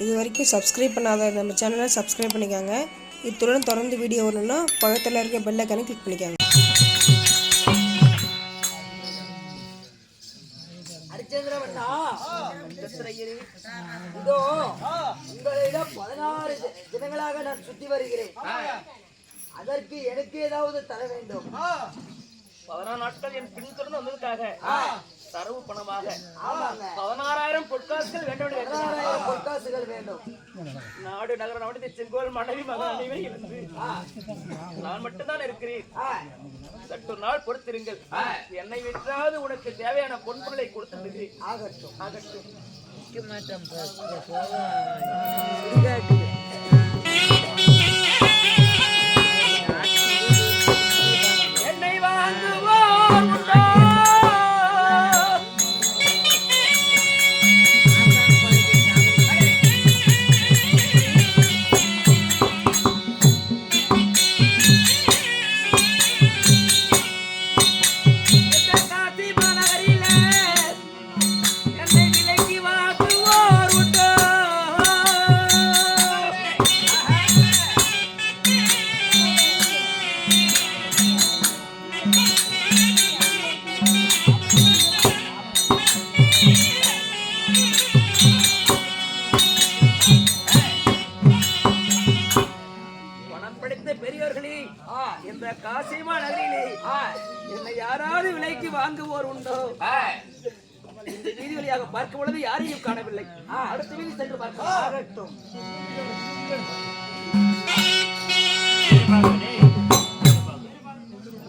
இது வரைக்கும் சப்ஸ்கிரைப் பண்ணாத நம்ம சேனலை சப்ஸ்கிரைப் பண்ணிக்கோங்க. இத்துடன் தொடர்ந்து வீடியோ வரணும்னா பக்கத்தில் இருக்க பெல் ஐக்கானை கிளிக் பண்ணிக்கோங்க. இதோ உங்களிடம் பதினாறு தினங்களாக நான் சுத்தி வருகிறேன். அதற்கு எனக்கு ஏதாவது தர வேண்டும். பதினாறு நாட்கள் என் பின்தொடர்ந்து வந்ததுக்காக தரவு பணமாக பதினாறாயிரம் பொற்காசுகள் வேண்டும் பொற்காசுகள் வேண்டும். நாடு நகர நவடி செங்கோல் மனைவி மகன் அனைவரும் இருந்து. நான் மட்டும்தான் இருக்கிறேன். சற்று நாள் பொறுத்திருங்கள். என்னை விற்றாது உனக்கு தேவையான பொன்பொருளை கொடுத்து ஆகட்டும். ஆகட்டும். என்னை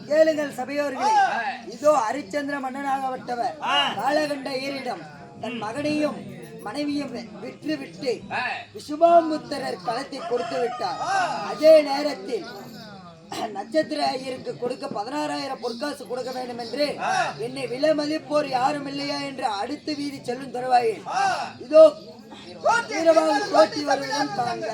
கேளுங்கள் சபையோர்களே. இதோ ஹரிச்சந்திர மன்னனாகப்பட்டவர் காலகண்ட ஏரிடம் தன் மகனையும் மனைவியும் விற்று விட்டு விசுவாமுத்திரர் களத்தை கொடுத்து விட்டார். அதே நேரத்தில் நட்சத்திர ஐயருக்கு கொடுக்க பதினாறாயிரம் பொற்காசு கொடுக்க வேண்டும் என்று என்னை விலை மதிப்போர் யாரும் இல்லையா என்று அடுத்த வீதி செல்லும் தருவாயில் இதோ வீரவாக தோற்றி வருவதும் தாங்க.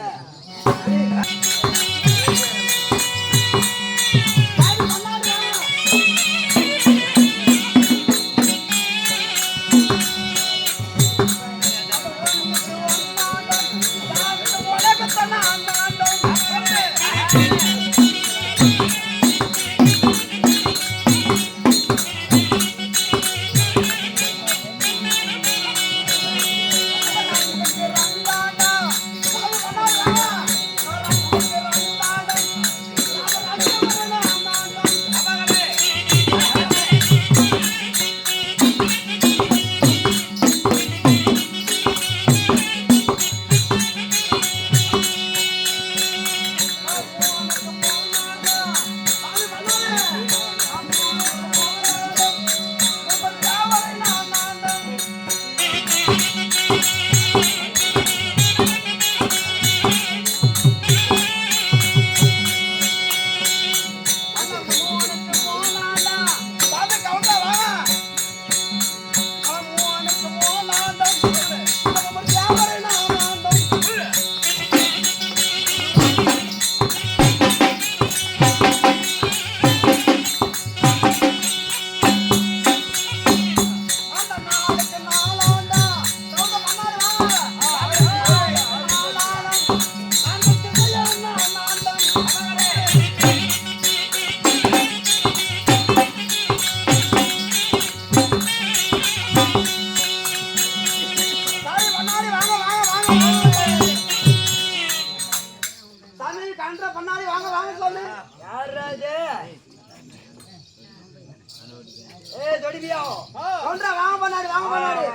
தொடிபியா கவுண்டரா வாங்க பண்ணாரு வாங்க பண்ணாரு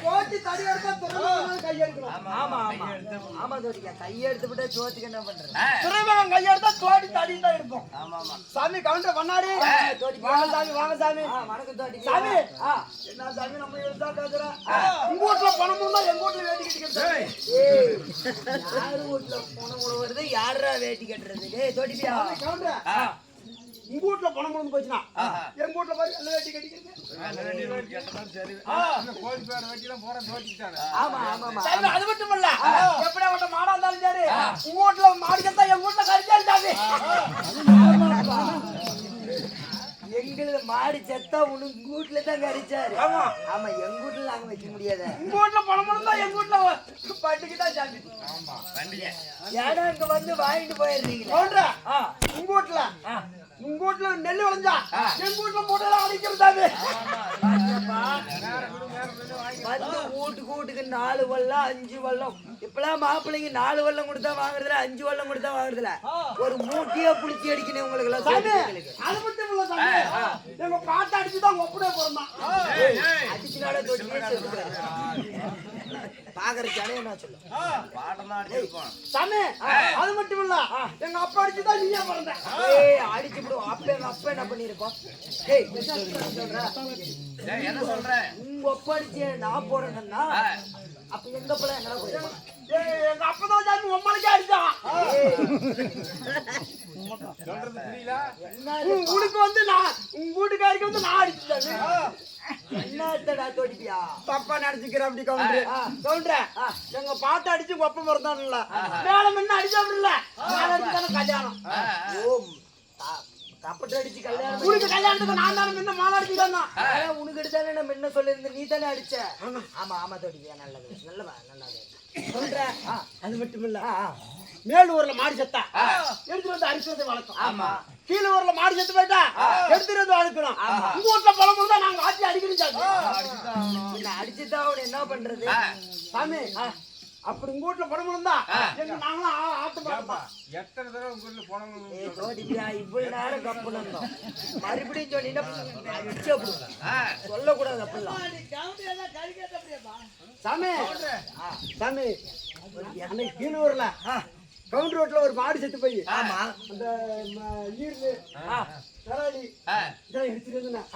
கோட்டி தடி எடுத்தா துறவங்க கை ஆமா ஆமா ஆமா தொடிபியா கை எடுத்து விட்டு சோத்துக்கு என்ன பண்றது? துறவங்க கை எடுத்தா தடி தான் எடுப்போம் ஆமா ஆமா. சாமி கவுண்டர் பண்ணாரு வாங்க சாமி வாங்க சாமி. வணக்கம் தொடி. சாமி. என்ன சாமி நம்ம எடுத்தா பேசுறா உங்க வீட்ல பணம் இருந்தா எங்க வேட்டி கட்டிக்கிறது ஏய். யார் பணம் வருது யாரா வேட்டி கட்டுறது? கவுண்டரா. உங்க பணம் கொண்டு போச்சுனா எங்க வீட்ல பாரு எல்லாம் வேட்டி கட்டிக்கிறது ஆமா ஆமா ஆமா அது மட்டும் இல்ல. எப்படியா வட்ட மாடா இருந்தாலும் சரி. உங்க வீட்ல மாடு செத்தா எங்க வீட்ல கறிச்சா சாமி எங்களது மாடு செத்தா உனக்கு வீட்டுல தான் கடிச்சாரு ஆமா. ஆமா எங்க வீட்டுல நாங்க வைக்க முடியாது. உங்க வீட்டுல பணம் இருந்தா எங்க வீட்டுல பட்டுக்குதான் சாமி. ஆமா ஏன்னா இங்க வந்து வாங்கிட்டு ஆ. உங்க வீட்டுல உங்க வீட்டுல நெல் விளைஞ்சா எங்க வீட்டுல மூட்டையில அடிக்கிறதாவே வந்து வீட்டுக்கு வீட்டுக்கு நாலு வல்லம் அஞ்சு வல்லம் இப்பெல்லாம் மாப்பிள்ளைங்க நாலு வல்லம் கொடுத்தா வாங்குறதுல அஞ்சு வல்லம் கொடுத்தா வாங்குறதுல ஒரு மூட்டையா புடிச்சு அடிக்கணும் உங்களுக்கு அது மட்டும் இல்ல எங்க பாட்டை அடிச்சுதான் ஒப்படே பிறந்தான் அடிச்சுனாலே தொட்டியே செத்துக்கிறாரு பாக்குற ஜனம் என்ன சாமி அது மட்டும் இல்ல. எங்க அப்பா அடிச்சுதான் நீயே பிறந்த? ஏய் அடிச்சு விடுவோம் அப்ப எங்க அப்பா என்ன பண்ணிருப்போம் ஏய் என்ன சொல்ற? என்ன உங்க அப்பா அடிச்சு நான் போறேன்னா அப்ப எங்க அப்பா எங்கடா போயிருப்பான் ஏய், எங்க அப்பதான் சாமி உம்மளுக்கே அடிச்சான் என்ன உன் உனக்கு வந்து நான் உங்க வீட்டுக்காரிக்கு வந்து நான் அடிச்சுட்டேன். என்னத்தடா தோட்டிப்பியா தப்பா நினைச்சுக்கிறேன் அப்படி கவுண்டர். கவுண்டர். எங்க பாட்டை அடிச்சு உங்க அப்பா பிறந்தான்ல மேல முன்ன அடிச்சாப்ல மேல அடிச்சு கல்யாணம். ஓ தப்பட்டு அடிச்சு கல்யாணம் உனக்கு கல்யாணத்துக்கு நான் தானே முன்ன மாலை அடிச்சுதான் அதான் உனக்கு எடுத்தானே நம்ம என்ன சொல்லியிருந்த நீ தானே அடிச்ச. ஆமா. ஆமா தோட்டிப்பியா நல்லது நல்லவா நல்லது. சொல்ற அது மட்டும் இல்ல மேலூர்ல மாடு செத்தா. எடுத்துட்டு வந்து அரிசுவதை வளர்க்கும் ஆமா. கீழே ஊர்ல மாடு செத்து போயிட்டா எடுத்துட்டு வந்து வளர்க்கணும் உங்க வீட்டுல பழம் இருந்தா நாங்க ஆட்சி அடிக்கணும் அடிச்சுதான். அவன் என்ன பண்றது? சாமி அப்படி உங்க வீட்டுல பழம் இருந்தா நாங்களும் ஆ- ஆட்டு பார்ப்போம் எத்தனை தடவை உங்க வீட்டுல தோட்டிப்பியா இவ்வளவு நேரம் கப்பு இருந்தோம் மறுபடியும் அப்படி. சொல்லக்கூடாது அப்படிலாம். சாமி சாமி அன்னைக்கு கீழூர்ல கவுண்டர் ரோட்ல ஒரு மாடு செத்து போய். ஆமா. அந்த ம- கராளி இதெல்லாம்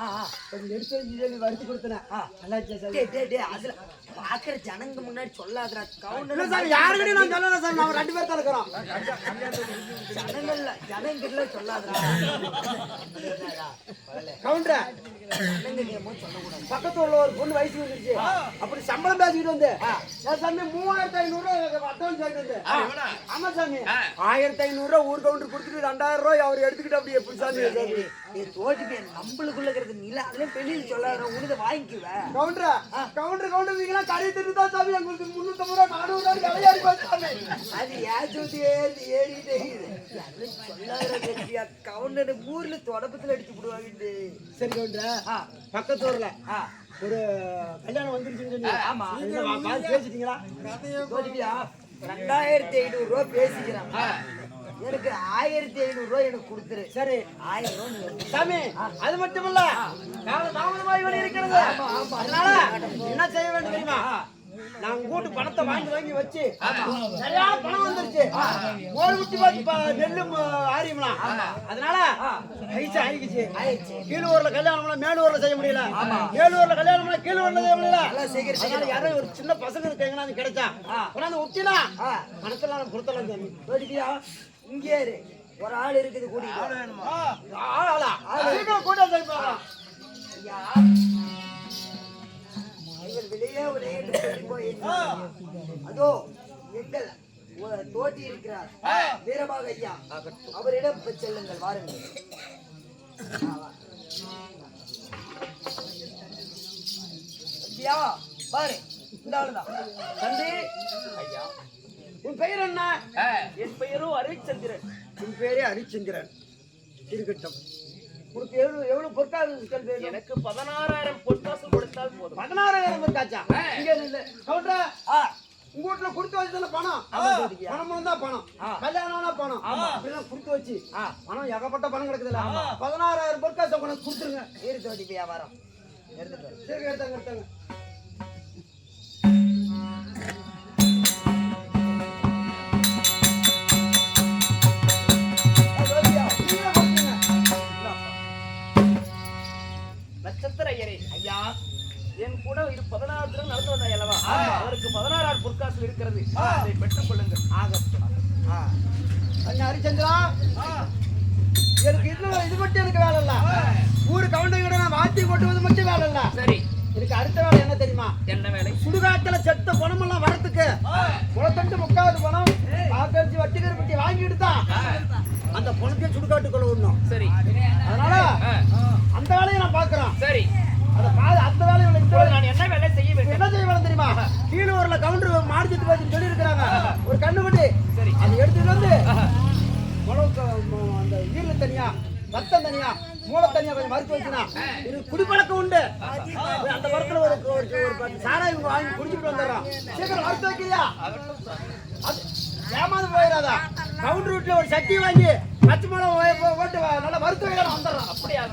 கொஞ்சம் எடுத்து கொடுத்தேன் அதுல பாக்குற ஜனங்க முன்னாடி சொல்லாதடா இல்ல கவுண்டர் நான் சொல்லல நாங்க ரெண்டு பேர் தான் இருக்கிறோம். ஜனங்கள்ல ஜனங்கிட்ட சொல்லாதடா. கவுண்டர். ஜனங்க கேமோ சொல்லக்கூடாது? பக்கத்து ஊர்ல ஒரு பொண்ணு வயசு வந்துருச்சு. அப்படி சம்பளம் பேசிக்கிட்டு வந்து சாமி மூவாயிரத்தி ஐநூறு அட்வான்ஸ் வாங்கிட்டு ஆமா சாமி. ஆயிரத்தி ஐநூறு ரூபாய் ஊர் கவுண்டர் கொடுத்துட்டு ரெண்டாயிரம் ரூபாய் அவர் எடுத்துக்கிட்டு அப்படி எப்படி சாமி? சாமி நீ தோட்டி போய் நம்மளுக்குள்ள இருக்கிறது நீல அதெல்லாம் வெளியில சொல்லாத உனது வாங்கிக்குவேன் கவுண்டர் கவுண்டர் கவுண்டர் நீங்களா கடை தான் சாமி எங்களுக்கு முன்னூத்தம்பது ரூபாய் நானூறு ரூபாய் விளையாடி அது ஏறி ஏறிட்டே சொல்லாத கவுண்டர் ஊர்ல தொடப்பத்துல அடிச்சு விடுவாங்க சரி கவுண்டர் பக்கத்து ஊர்ல ஒரு கல்யாணம் வந்துருச்சுன்னு சொன்னீங்க. ஆமா. பேசிட்டீங்களா? ரெண்டாயிரத்தி ஐநூறு ரூபாய் பேசிக்கிறான். எனக்கு ஆயிரத்தி ஐநூறு ரூபாய் எனக்கு கொடுத்துரு. சரி ஆயிரம் ரூபாய். சாமி அது மட்டும் இல்ல கால வழி இருக்கிறது. அதனால என்ன செய்ய வேண்டும் தெரியுமா? நான் கூட்டு பணத்தை வாங்கி வாங்கி வச்சு சரியான பணம் வந்துருச்சு. ஓடு குட்டி பார்த்து நெல்லும் ஆரியும்லாம். அதனால பைசா ஆயிடுச்சு. கீழூர்ல கல்யாணம் மேலூர்ல செய்ய முடியல. மேலூர்ல கல்யாணம் கீழூர்ல செய்ய முடியல. அதனால யாரும் ஒரு சின்ன பசங்க இருக்காங்கன்னா அது கிடைச்சா கொண்டாந்து விட்டினா பணத்துல நான் கொடுத்தலாம் சாமி. இங்கே இரு. ஒரு ஆள் இருக்குது. ஆளா கூட ஐயா. இவர் வெளியே விளையாட்டு சொல்லி போய் அதோ எங்கள் தோட்டி இருக்கிறார். வீரமாக ஐயா. அவரிடம் செல்லுங்கள் வாருங்கள். ஐயா பாரு. இந்த ஆளுதான். தம்பி. உன் பெயர் என்ன? என் பெயரோ அரிச்சந்திரன். உன் பேரே ஹரிச்சந்திரன் இருக்கட்டும் உனக்கு எவ்வளவு எவ்வளவு வேணும்? எனக்கு பதினாறாயிரம் பொற்காசு கொடுத்தால் போதும். பதினாறாயிரம் பொற்காச்சா இங்க இல்ல கவுண்டரா உங்க வீட்டுல கொடுத்து வச்சதுல பணம்? பணம் வந்தா பணம். கல்யாணம் பணம். அப்படிலாம் கொடுத்து வச்சு. பணம் ஏகப்பட்ட பணம் கிடக்குதுல்ல பதினாறாயிரம் பொற்காசை கொண்டு கொடுத்துருங்க. ஈரு தோட்டி வியாபாரம் எடுத்துட்டு எடுத்தாங்க எடுத்தாங்க ஐயரே ஐயா என் கூட இரு பதினாறு தினம் நடந்து வந்தாய் அல்லவா? அவருக்கு பதினாறாயிரம் பொற்காசு இருக்கிறது. அதை பெற்றுக் கொள்ளுங்கள். அண்ணா ஹரிச்சந்திரா எனக்கு இன்னும் இது மட்டும் எனக்கு வேலை இல்ல. ஊரு கவுண்டங்கிட்ட நான் வாத்தி கொட்டுவது மட்டும் வேலை இல்ல. சரி. எனக்கு அடுத்த வேலை என்ன தெரியுமா? என்ன வேலை? சுடுகாட்டுல செத்த பணமெல்லாம் வரத்துக்கு. குளத்தண்டு முக்காவது பணம். காக்கரிசி வட்டிகர் பட்டி வாங்கிட்டு தான் அந்த பணத்தை சுடுகாட்டுக்குள்ள விடணும். சரி. அதனால அந்த வேலையை நான் பாக்குறேன் சரி. என்ன வேலை செய்ய வேண்டும்? என்ன செய்ய வேணும் தெரியுமா? கீழூர்ல கவுண்டர் கவுண்டர் சொல்லி இருக்கிறாங்க ஒரு கண்ணுக்குட்டி. சரி. அதை எடுத்துட்டு வந்து அந்த ஈரல தனியா ரத்தம் தனியா மூளை தனியா கொஞ்சம் மறுத்து வச்சுனா இது குடிப்பழக்கம் உண்டு. அந்த மரத்துல ஒரு ஒரு ஒரு இவங்க வாங்கி குடிச்சிட்டு வந்துடுறோம் சீக்கிரம் மறுத்து வைக்கலையா அது ஏமாந்து போயிடாதா? கவுண்டர் வீட்டுல ஒரு சட்டி வாங்கி பச்சை மிளகா ஓட்டு நல்லா மறுத்து வைக்கலாம் வந்துடுறோம் அப்படியா?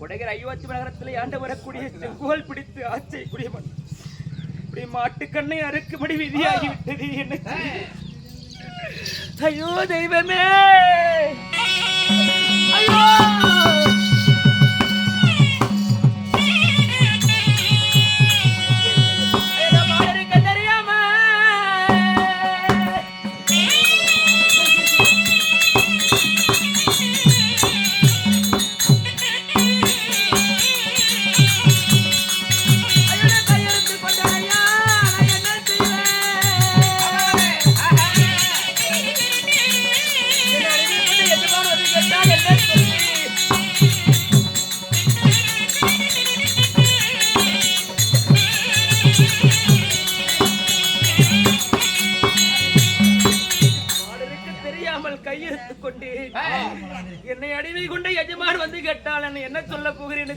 கொடைகர் ஐயோத்தி நகரத்தில் ஆண்டு வரக்கூடிய செங்கோல் பிடித்து ஆச்சை குடியவன். இப்படி மாட்டுக்கண்ணை அறுக்கும்படி விதியாகிவிட்டது என்ன? ஐயோ தெய்வமே. ஐயோ!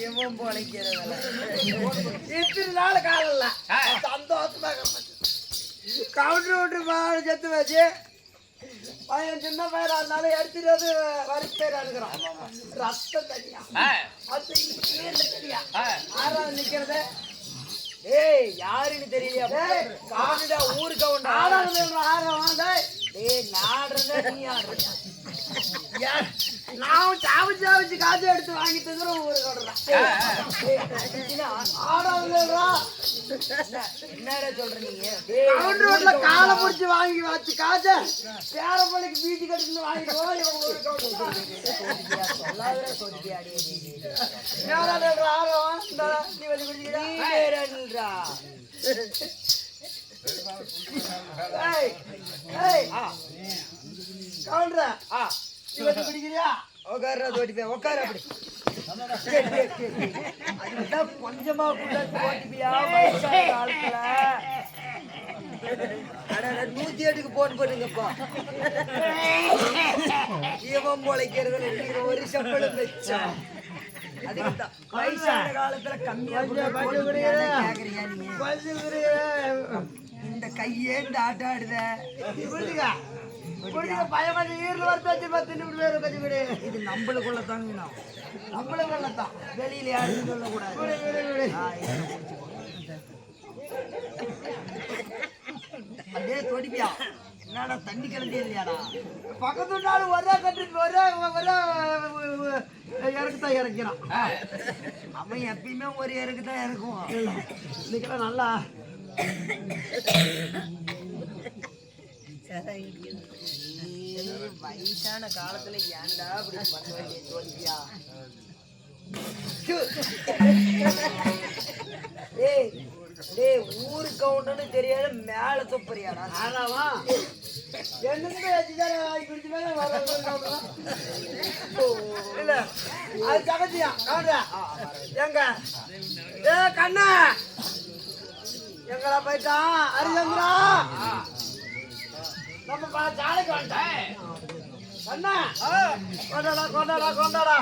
இவன் பொழைக்கிறவன் இத்தனை நாள் காலல்ல சந்தோஷமா கவுண்டர் விட்டு மாடு செத்து வச்சு பையன் சின்ன பையனா இருந்தாலும் எடுத்துட்டு வரிசை பேர் எடுக்கிறான் ரத்தம் தனியா அது தனியா ஆறாவது நிக்கிறது. ஏய் யாருன்னு தெரியலையா? காணுடா ஊரு கவுண்டா ஆறாவது ஆறாவது டேய். டேய் நாடுறதா நீ ஆடுறியா ஏன், நான் சாவி சாவிச்சு காசு எடுத்து வாங்கி தந்துடும் ஊரு கொடுறேன் ஆடாதுலடா என்னடா சொல்ற நீங்க? கவுண்டர் ரோட்ல காலை பிடிச்சி வாங்கி வச்சு காசை பேரப்பள்ளிக்கு பீச்சு கட்டிட்டு வாங்கிட்டு ஊரு கவுண்டர் சொல்லாதடா சொல்லியாடி யாராவது ஆரம் இந்தா, நீ வச்சு குடிக்கிறா நீரன்றா ஏய் ஏய் கவுண்டரா நீ வச்சு குடிக்கிறியா உட்கார்றா தோட்டி போய் உட்கார அப்படி கொஞ்சமா நூத்தி எட்டுக்கு போன் பண்ணுங்கப்பா இவன் பொழைக்கிறதுல நீங்க ஒரு சம்பளம் வச்சோம் வயசான காலத்துல கம்மியா இரு. இந்த கையே ஆட்டம் ஆடுத பையன் கொஞ்சம் ஈரல் வச்சு பத்து நிமிடம் பேர் கொஞ்சம் குடி இது நம்மளுக்குள்ள தாங்கணும் நம்மளும் வெள்ளத்தான் வெளியில யாரும் சொல்லக்கூடாது. அப்படியே தொடிப்பியா? என்னடா தண்ணி கிளம்பி இல்லையாடா? பக்கத்து நாள் ஒரே கட்டு ஒரே ஒரே இறக்கு தான் இறக்கிறான். அவன் எப்பயுமே ஒரு இறக்கு தான் இறக்குவான். இன்னைக்கெல்லாம் நல்லா வயசான காலத்துல ஏன்டா அப்படி பண்ண வேண்டிய தோல்வியா? ஏய் டேய் ஊரு கவுண்டன்னு தெரியாத மேல துப்புறியாடா. ஆனாவா என்னங்க வச்சுதான் வாங்கி குடிச்சு மேலே வர இல்ல அது சகஜியா கவுண்டா எங்க? ஏ கண்ணா! எங்கடா போயிட்டான்? ஹரிச்சந்திரா நம்ம பா- சாலைக்கு வந்துட்டேன் கண்ணா கொண்டாடா கொண்டாடா கொண்டாடா.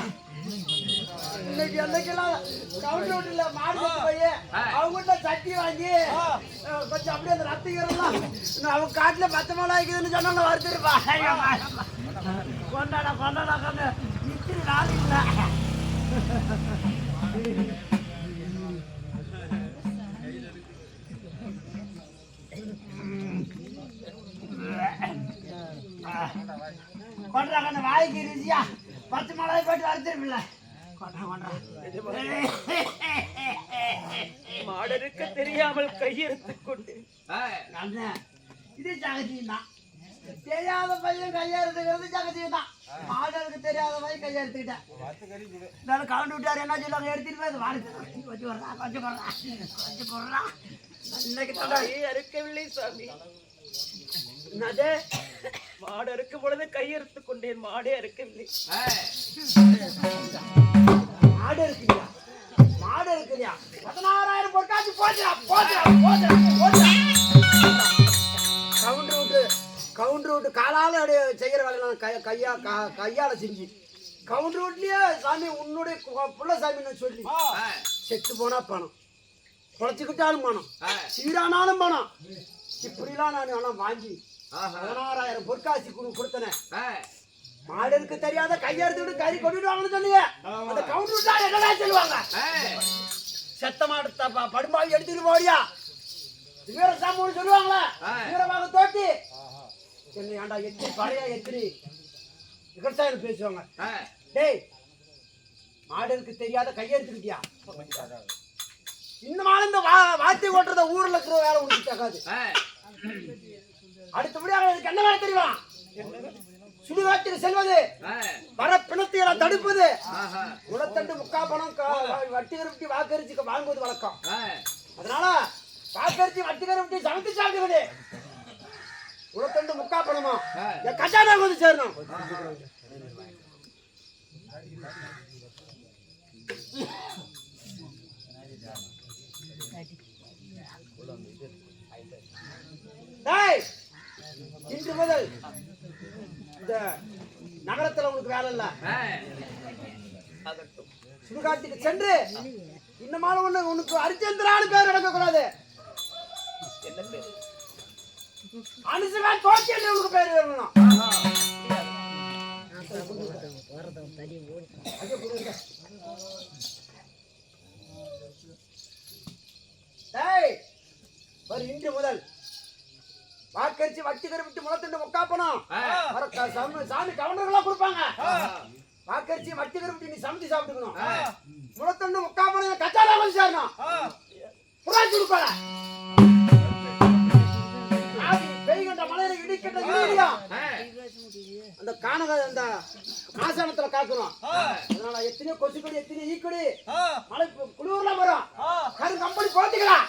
இன்னைக்கு என்னைக்கெல்லாம் கவுண்டர் வீட்டுல மாடு போய் அவங்க வீட்டுல சட்டி வாங்கி கொஞ்சம் அப்படியே அந்த ரத்திக்கிறலாம் அவங்க காட்டுல பச்சை மிளகா இருக்குதுன்னு சொன்னாங்க வருத்திருப்பா. கொண்டாடா கொண்டாடா கண்ணு இத்தனை நாள் இல்லை. கொண்டா கண்ணு வாய்க்கு ருசியா. பச்சை மிளகாய் போட்டு கொண்டா கொண்டா. மாடருக்கு தெரியாமல் கையெடுத்துக் கொண்டு. இது ஜாகஜீவன் தான். தெரியாத பையன் கையெழுத்துக்கிறது ஜாகஜீவன் தான். மாடலுக்கு தெரியாத பையன் கையெழுத்துக்கிட்டேன் இருந்தாலும் கவுண்ட் விட்டாரு என்ன சொல்லுவாங்க? எடுத்துட்டு போய் அது வாரத்து கொஞ்சம் போடுறா கொஞ்சம் போடுறா கொஞ்சம் போடுறா இன்னைக்கு தான் மாடே அறுக்கவில்லை சாமி. என்னது மாடு அறுக்கும் பொழுது கையெடுத்துக் கொண்டேன். மாடே அறுக்கவில்லை. மாடு இருக்குல்லையா மாடு இருக்குல்லையா பதினாறாயிரம் பொருட்காட்சி போச்சுடா. போச்சுடா. போச்சுடா. போச்சுடா. கவுண்டர் விட்டு கவுண்டர் விட்டு காலால அப்படியே செய்கிற வேலையெல்லாம் கை கையா கையால செஞ்சு. கவுண்டர் வீட்லயே சாமி உன்னுடைய புள்ள சாமின்னு சொல்லி. செத்து போனா பணம். குறைச்சிக்கிட்டாலும் பணம். சீரானாலும் பணம். இப்படிலாம் நான் எல்லாம் வாங்கி பதினாறாயிரம் பொற்காசி கொடு கொடுத்தனேன் மாடலுக்கு தெரியாத கையெடுத்துட்டு கறி கொண்டுட்டு சொன்னீங்க. அந்த கவுண்டர் என்னதான் சொல்லுவாங்க? செத்த மாடு படும்பாவி எடுத்துட்டு போறியா வீர சாமின்னு சொல்லுவாங்களே. வீரமாக தோட்டி. என்ன ஏன்டா எத்தனை பழைய எத்தனை விவசாயம் பேசுவாங்க. டேய் மாடலுக்கு தெரியாத கையெடுத்துக்கிட்டியா இன்னும் இந்த வா வாத்தி ஓட்டுறத ஊர்ல இருக்கிற வேலை உனக்கு தகாது அடுத்தபடியாக எனக்கு என்ன வேலை தெரியுமா? சுடுகாட்டுக்கு செல்வது வர பிணத்தைகளை தடுப்பது. குளத்தண்டு முக்கா பணம் வட்டி கருப்பட்டி வாக்கரிச்சு வாங்குவது வழக்கம். அதனால வாக்கரிச்சு வட்டி கருப்பட்டி சமைத்து சாப்பிடுவது. குளத்தண்டு முக்கா பணமா? என் கட்டானா வந்து சேரணும். டேய், இன்று முதல். இந்த நகரத்துல உனக்கு வேலை இல்ல? சுடுகாட்டுக்கு சென்று இன்னமாலும் ஒண்ணு உனக்கு அரிச்சந்திரான்னு பேர் எடுக்க கூடாது அனுசுகா தோக்கி உனக்கு பேர் வரணும் ஐயோ, கொடுங்க. டேய், வரு இன்று முதல் வாக்கரிச்சு வட்டி கருவிட்டு முளத்துண்டு முக்காப்பணும். வர க- சாமி சாமி கவுண்டர்களா கொடுப்பாங்க. வாக்கரிச்சு வட்டி கருவிட்டு நீ சமைச்சு சாப்பிட்டுக்கணும். முளத்துண்டு முக்காப்பணம் கச்சாலா வந்து சேரணும். புகாச்சு கொடுப்பாங்க. பெய்கின்ற மலையில இடிக்கின்ற இடியா? அந்த காணக அந்த ஆசானத்துல காக்கணும். அதனால எத்தனையோ கொசுக்கடி எத்தனையோ ஈக்கடி மழை கு- குளிர்ல வரும். கரு கம்பெனி போட்டுக்கலாம்.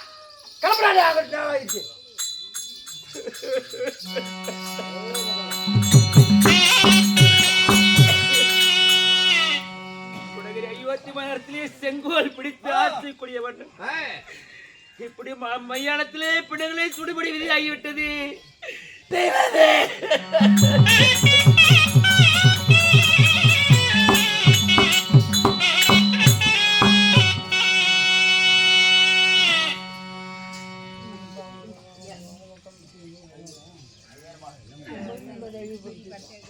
கிளம்புறாடி ஆகிடுச்சு குடகிரி ஐயோத்தி செங்கோல் பிடித்து ஆட்சி கூடியவன் இப்படி ம- மையானத்திலே பிணங்களை சுடுபடி விதி ஆகிவிட்டது தெய்வமே.